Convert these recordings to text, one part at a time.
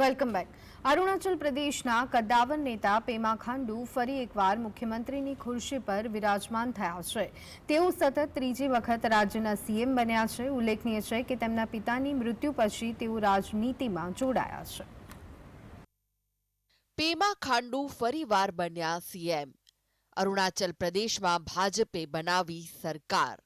Welcome back Arunachal પ્રદેશના કદ્દાવર નેતા પેમા ખાંડુ ફરી એકવાર મુખ્યમંત્રીની ખુરશી પર વિરાજમાન થયા છે. તેઓ સતત ત્રીજી વખત રાજ્યના સીએમ બન્યા છે. ઉલ્લેખનીય છે કે તેમના પિતાની મૃત્યુ પછી તેઓ રાજનીતિમાં જોડાયા છે. પેમા ખાંડુ ફરીવાર બન્યા સીએમ અરુણાચલ પ્રદેશમાં ભાજપે બનાવી સરકાર.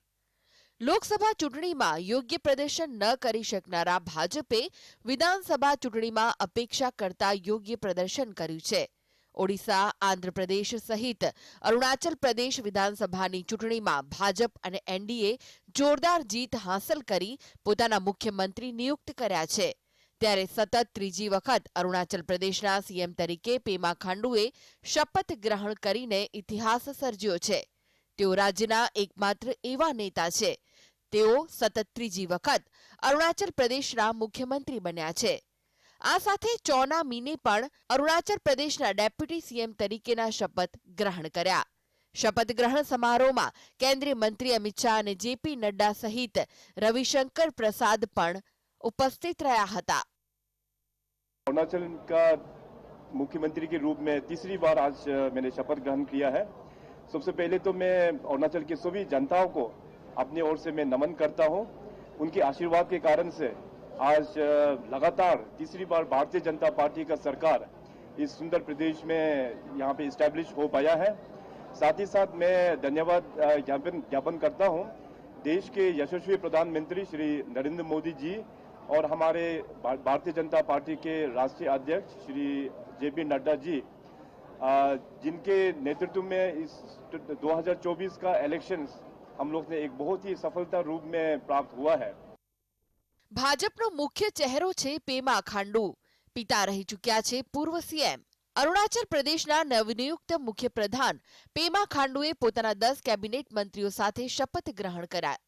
લોકસભા ચૂંટણીમાં યોગ્ય પ્રદર્શન ન કરી શકનારા ભાજપે વિધાનસભા ચૂંટણીમાં અપેક્ષા કરતા યોગ્ય પ્રદર્શન કર્યું છે. ઓડિશા, આંધ્રપ્રદેશ સહિત અરુણાચલ પ્રદેશ વિધાનસભાની ચૂંટણીમાં ભાજપ અને એનડીએ જોરદાર જીત હાંસલ કરી પોતાના મુખ્યમંત્રી નિયુક્ત કર્યા છે. ત્યારે સતત ત્રીજી વખત અરુણાચલ પ્રદેશના સીએમ તરીકે પેમા ખાંડુએ શપથ ગ્રહણ કરીને ઇતિહાસ સર્જ્યો છે. તેઓ રાજ્યના એકમાત્ર એવા નેતા છે તેઓ સતત ત્રીજી વખત અરુણાચલ પ્રદેશના મુખ્યમંત્રી બન્યા છે આ સાથે ચોના મીને પણ અરુણાચલ પ્રદેશના ડેપ્યુટી સીએમ તરીકેના શપથ ગ્રહણ કર્યા શપથ ગ્રહણ સમારોહમાં કેન્દ્રીય મંત્રી અમિત શાહ અને જેપી નડ્ડા સહિત રવિશંકર પ્રસાદ પણ ઉપસ્થિત રહ્યા હતા अरुणाचल का मुख्यमंत्री के रूप में तीसरी बार आज अ, मैंने शपथ ग्रहण किया है सबसे पहले तो मैं अरुणाचल की सभी जनताओं को अपनी ओर से मैं नमन करता हूँ। उनके आशीर्वाद के कारण से आज लगातार तीसरी बार भारतीय जनता पार्टी का सरकार इस सुंदर प्रदेश में यहाँ पे इस्टेब्लिश हो पाया है। साथ ही साथ मैं धन्यवाद ज्ञापन ज्ञापन करता हूँ देश के यशस्वी प्रधानमंत्री श्री नरेंद्र मोदी जी और हमारे भारतीय जनता पार्टी के राष्ट्रीय अध्यक्ष श्री जेपी नड्डा जी जिनके नेतृत्व में इस 2024 का इलेक्शन हम लोग ने एक बहुत ही सफलता रूप में प्राप्त हुआ है ભાજપનો મુખ્ય ચહેરો છે પેમા ખાંડુ પિતા રહી ચૂક્યા છે પૂર્વ સીએમ અરુણાચલ પ્રદેશના નવનિયુક્ત મુખ્ય પ્રધાન પેમા ખાંડુએ પોતાના દસ કેબિનેટ મંત્રીઓ સાથે શપથ ગ્રહણ કર્યા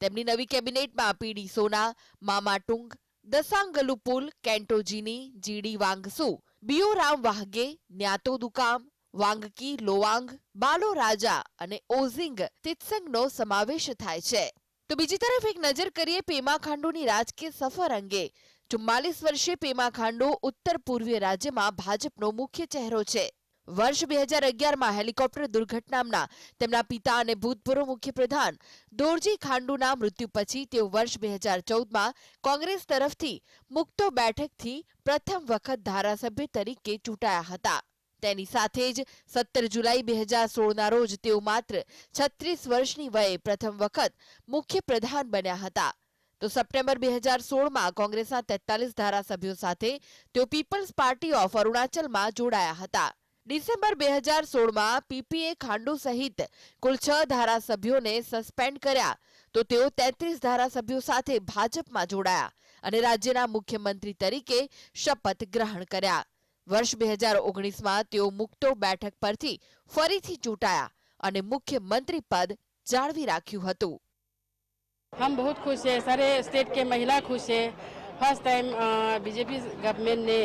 તેમની નવી કેબિનેટમાં પીડી સોના મામાટુંગ દસાંગલુ પુલ કેન્ટોજીની જીડી વાંગસુ બિયોરામ વાહગે ન્યાતો દુકામ વાંગકી લોવાંગ, બાલો રાજા અને ઓઝિંગ તિત્સંગનો સમાવેશ થાય છે. તો બીજી તરફ એક નજર કરીએ પેમા ખાંડુની રાજકીય સફર અંગે. ચુમ્માલીસ વર્ષે પેમા ખાંડુ ઉત્તર પૂર્વીય રાજ્યમાં ભાજપનો મુખ્ય ચહેરો છે. વર્ષ બે હજાર અગિયારમાં હેલિકોપ્ટર દુર્ઘટનામાં તેમના પિતા અને ભૂતપૂર્વ મુખ્યપ્રધાન દોરજી ખાંડુના મૃત્યુ પછી તેઓ વર્ષ બે હજાર ચૌદમાં કોંગ્રેસ તરફથી મુક્તો બેઠકથી પ્રથમ વખત ધારાસભ્ય તરીકે ચૂંટાયા હતા. તેની સાથે જ સત્તર જુલાઈ બે હજાર સોળના રોજ તેઓ માત્ર છત્રીસ વર્ષની વયે પ્રથમ વખત મુખ્યપ્રધાન બન્યા હતા. તો સપ્ટેમ્બર બે હજાર સોળમાં કોંગ્રેસના તેતાલીસ ધારાસભ્યો સાથે તેઓ પીપલ્સ પાર્ટી ઓફ અરુણાચલમાં જોડાયા હતા. ડિસેમ્બર બે હજાર સોળમાં પીપીએ ખાંડુ સહિત કુલ છ ધારાસભ્યોને સસ્પેન્ડ કર્યા. તો તેઓ તેત્રીસ ધારાસભ્યો સાથે ભાજપમાં જોડાયા અને રાજ્યના મુખ્યમંત્રી તરીકે શપથ ગ્રહણ કર્યા. વર્ષ બે હજાર ઓગણીસમાં તેઓ મુક્તો બેઠક પરથી ફરીથી ચૂંટાયા અને મુખ્યમંત્રી પદ જાળવી રાખ્યું હતું. હમ બહુ ખુશ હૈ, સારે સ્ટેટ કે મહિલા ખુશ છે ફર્સ્ટ ટાઈમ બીજેપી ગવર્મેન્ટ ને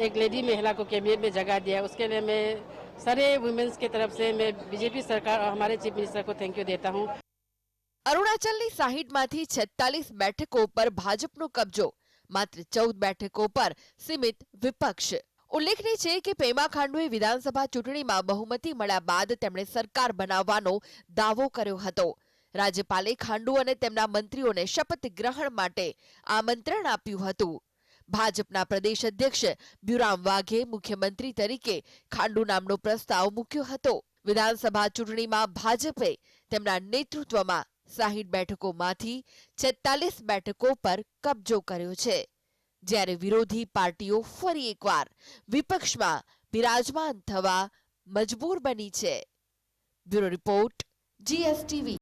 एक लेडी महिला को कैबिनेट में जगह दिया उसके लिए मैं सारे वुमेन्स की तरफ से मैं बीजेपी सरकार और हमारे चीफ मिनिस्टर को थैंक यू देता हूँ અરુણાચલની સાહીઠમાંથી છેતાલીસ બેઠકો પર ભાજપનો કબજો માત્ર ચૌદ બેઠકો પર સીમિત વિપક્ષ ઉલ્લેખનીય છે કે પેમા ખાંડુએ વિધાનસભા ચૂંટણીમાં બહુમતી મળ્યા બાદ તેમણે સરકાર બનાવવાનો દાવો કર્યો હતો રાજ્યપાલે ખાંડુ અને તેમના મંત્રીઓને શપથ ગ્રહણ માટે આમંત્રણ આપ્યું હતું ભાજપના પ્રદેશ અધ્યક્ષ બ્યુરામ વાઘે મુખ્યમંત્રી તરીકે ખાંડુ નામનો પ્રસ્તાવ મૂક્યો હતો. વિધાનસભા ચૂંટણીમાં ભાજપે તેમના નેતૃત્વમાં સાહીઠ બેઠકોમાંથી છેતાલીસ બેઠકો પર કબજો કર્યો છે. જ્યારે વિરોધી પાર્ટીઓ ફરી એકવાર વિપક્ષમાં બિરાજમાન થવા મજબૂર બની છે. Bureau report, GSTV.